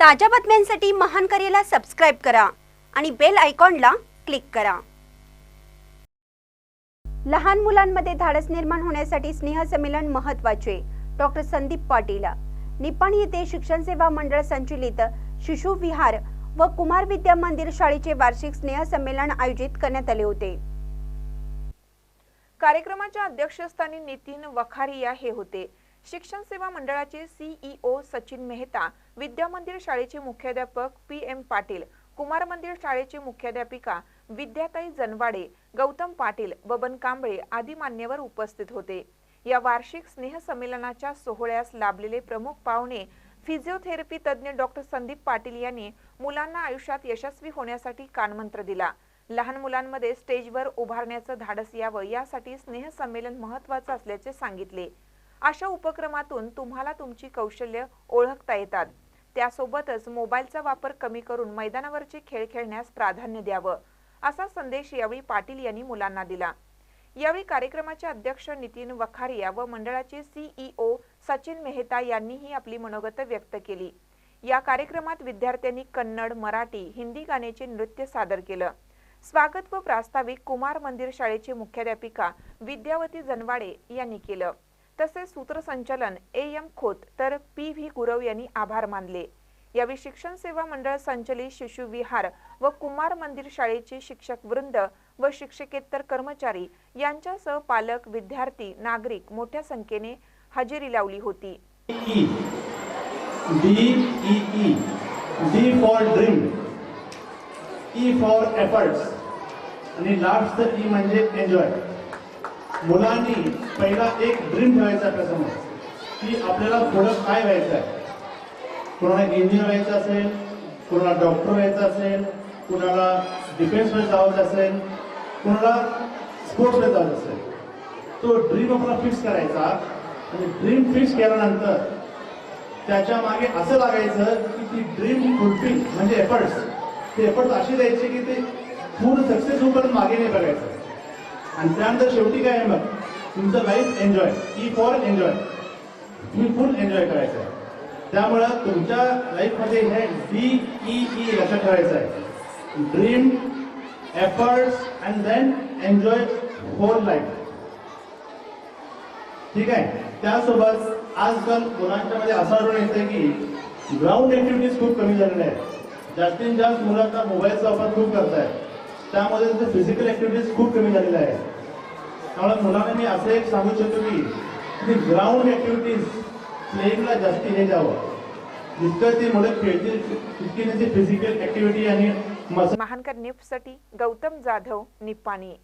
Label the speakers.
Speaker 1: ताज्या बातम्यांसाठी महान करेला सबस्क्राईब करा आणि बेल आयकॉनला क्लिक करा. लहान मुलांमध्ये धाडस निर्माण होण्यासाठी स्नेहसंमेलन महत्त्वाचे डॉक्टर संदीप पाटील. निपाण येथे शिक्षण सेवा मंडळ संचलित शिशु विहार व कुमार विद्या मंदिर शाळेचे वार्षिक स्नेहसंमेलन आयोजित करण्यात आले होते.
Speaker 2: कार्यक्रमाच्या अध्यक्षस्थानी नितीन वखारिया हे होते. शिक्षण सेवा मंडळाचे सीईओ सचिन मेहता विद्या मंदिर शाळेचे मुख्याध्यापक पी एम पाटील कुमार मंदिर शाळेचे मुख्याध्यापिका विद्याताई जनवाडे गौतम पाटील बबन कांबळे आदी मान्यवर उपस्थित होते. या वार्षिक स्नेहसंमेलनाच्या सोहळ्यास लाभलेले प्रमुख पाहुणे फिजिओथेरपी तज्ज्ञ डॉक्टर संदीप पाटील यांनी मुलांना आयुष्यात यशस्वी होण्यासाठी कानमंत्र दिला. लहान मुलांमध्ये स्टेजवर उभारण्याचं धाडस यावं यासाठी स्नेहसंमेलन महत्वाचं असल्याचे सांगितले. अशा उपक्रमातून तुम्हाला तुमची कौशल्य ओळखता येतात. त्यासोबतच मोबाईलचा वापर कमी करून मैदानावरचे खेळ खेळण्यास प्राधान्य द्यावं असा संदेश यावेळी पाटील यांनी मुलांना दिला. यावेळी कार्यक्रमाचे अध्यक्ष नितीन वखारिया व मंडळाचे सीईओ सचिन मेहता यांनीही आपली मनोगत व्यक्त केली. या कार्यक्रमात विद्यार्थ्यांनी कन्नड मराठी हिंदी गाण्याचे नृत्य सादर केलं. स्वागत व प्रास्ताविक कुमार मंदिर शाळेचे मुख्याध्यापिका विद्यावती जनवाडे यांनी केलं. तसेच सूत्रसंचालन ए एम खोत तर पी व्ही गुरव यांनी आभार मानले. यावेळी शिक्षण सेवा मंडळ संचलित शिशु विहार व कुमार मंदिर शाळेचे शिक्षक वृंद व शिक्षकेतर कर्मचारी यांच्यासह पालक विद्यार्थी नागरिक मोठ्या संख्येने हजेरी लावली होती.
Speaker 3: आणि लास्ट म्हणजे एन्जॉय मुलांनी पहिला एक ड्रीम ठेवायचा आपल्यासमोर की आपल्याला पुढं काय व्हायचं आहे. कोणाला इंजिनियर व्हायचं असेल कोणाला डॉक्टर व्हायचं असेल कुणाला डिफेन्समध्ये जावायचं असेल कोणाला स्पोर्ट्समध्ये जायचं असेल. तो ड्रीम आपला फिक्स करायचा आणि ड्रीम फिक्स केल्यानंतर त्याच्यामागे असं लागायचं की ती ड्रीम फुलफिल म्हणजे एफर्ट्स ते एफर्ट्स अशी द्यायचे की ते पूर्ण सक्सेस होऊपर्यंत मागे नाही बघायचं. आणि त्यानंतर शेवटी काय आहे मग तुमचं life enjoy E for enjoy तुम्ही फुल एन्जॉय करायचं आहे. त्यामुळं तुमच्या लाईफमध्ये हे डी ई ई लक्षात ठेवायचं आहे. Dream efforts and then enjoy whole life ठीक आहे? त्यासोबत आजकाल मुलांच्या मध्ये असं आढळून येतं की ग्राउंड ऍक्टिव्हिटीज खूप कमी झालेल्या आहेत. जास्तीत जास्त मुलांचा मोबाईलचा वापर खूप करत आहेत त्यामध्ये त्यांचं फिजिकल ऍक्टिव्हिटीज खूप कमी झालेल्या आहेत. त्यामुळे मुलांना मी असं एक सांगू शकतो की ग्राउंड ऍक्टिव्हिटीज प्लेईंगला जास्ती हे द्यावं जितकं ते मुलं खेळतील तितकी त्यांची फिजिकल ऍक्टिव्हिटी आणि
Speaker 2: महानकरसाठी गौतम जाधव निपाणी